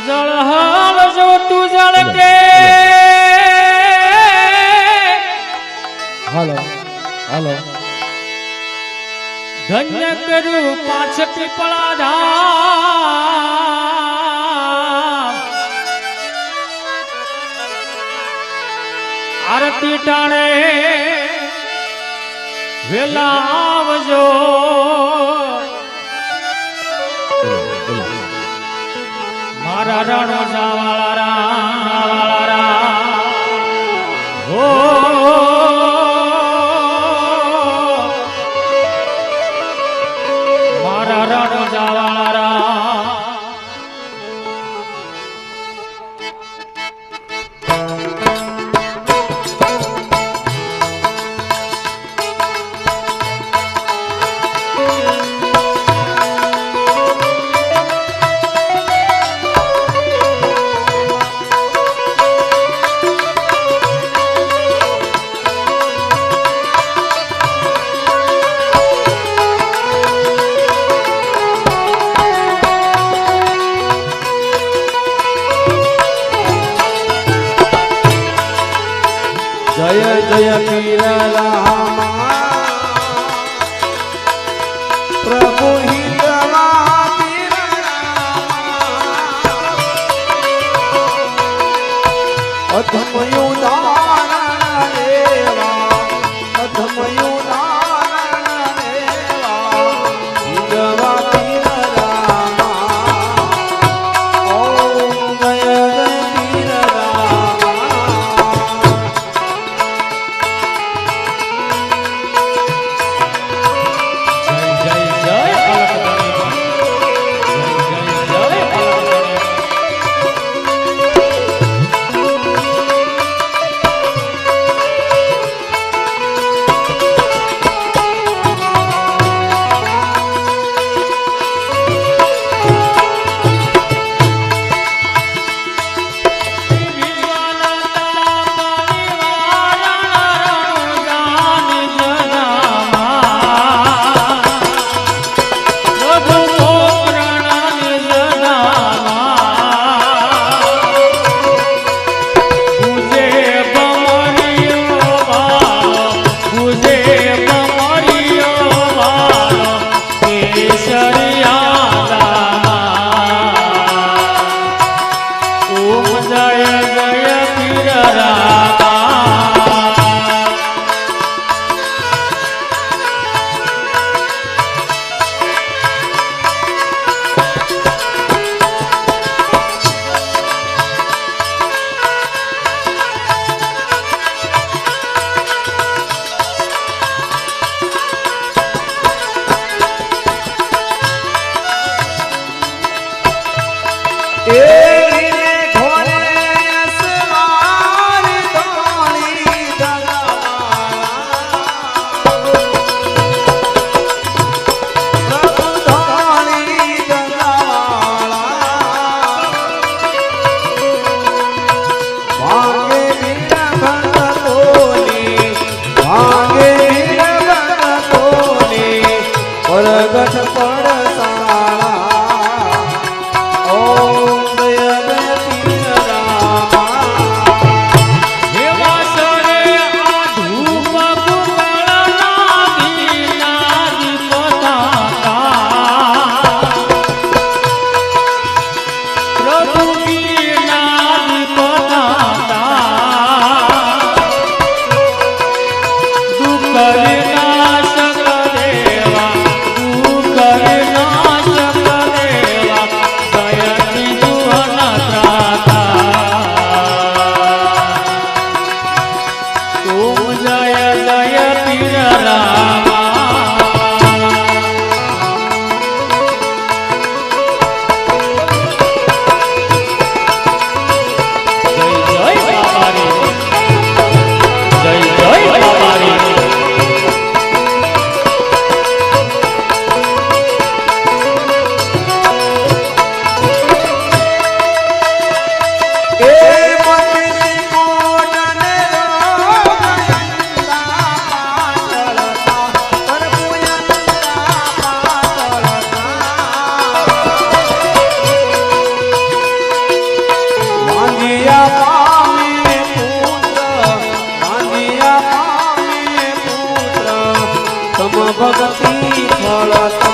જળહાલ જોટું જળકે હાલો હાલો ધન્ય કરું પાંચ પીપળા ધામ આરતી ટાણે વેલા આવજો রাজা রাজা रहा જય જય પીર રામ los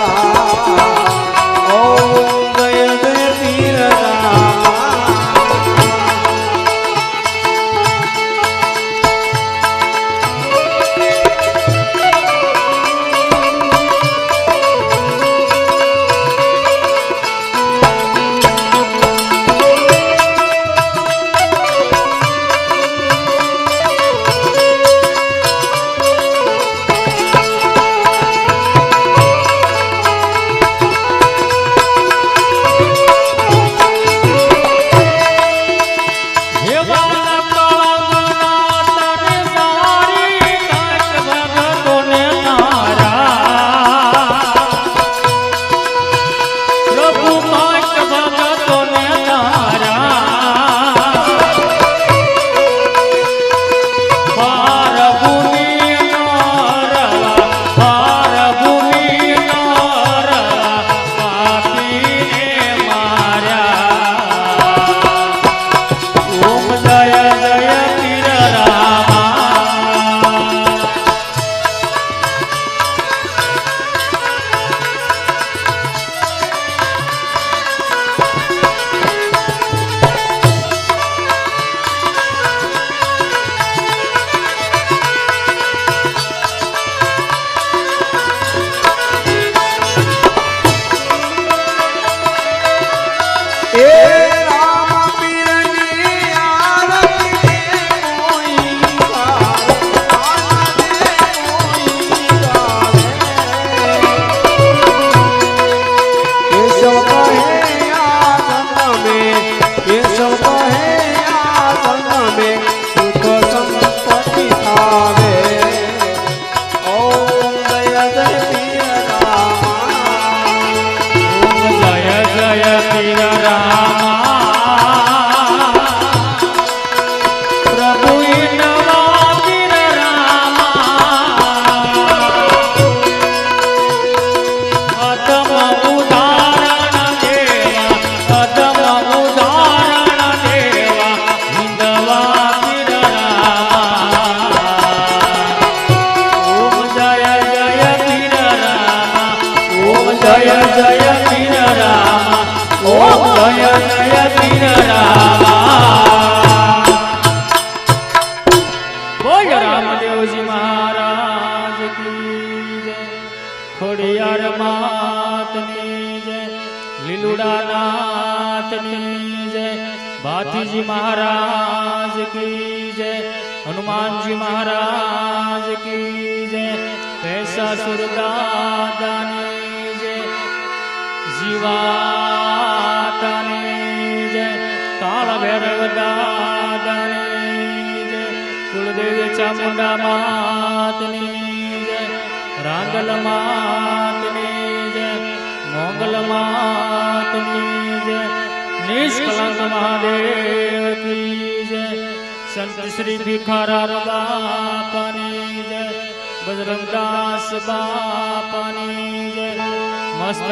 જય જય પીર રામા. ઓમ જય જય પીર રામા. બોલ રામદેવજી મહારાજ કી જય. ખોડિયાર માતની જય. લીલુડા નાથની જય. ભાતીજી મહારાજ કી હનુમાનજી મહારાજ કી જય. પૈસા સુરદાદાની જય જીવાતાની જય કાળ ભૈરવ દાદાની જય કુળદેવી ચામુંડા માતની જય રાંગલ માતની જય મોગલ માતની જય નિષ્કલંક મહાદેવ કી જય સંત શ્રી ભિખારાર બાપાની જય બજરંગદાસ બાપાની જય મસ્ત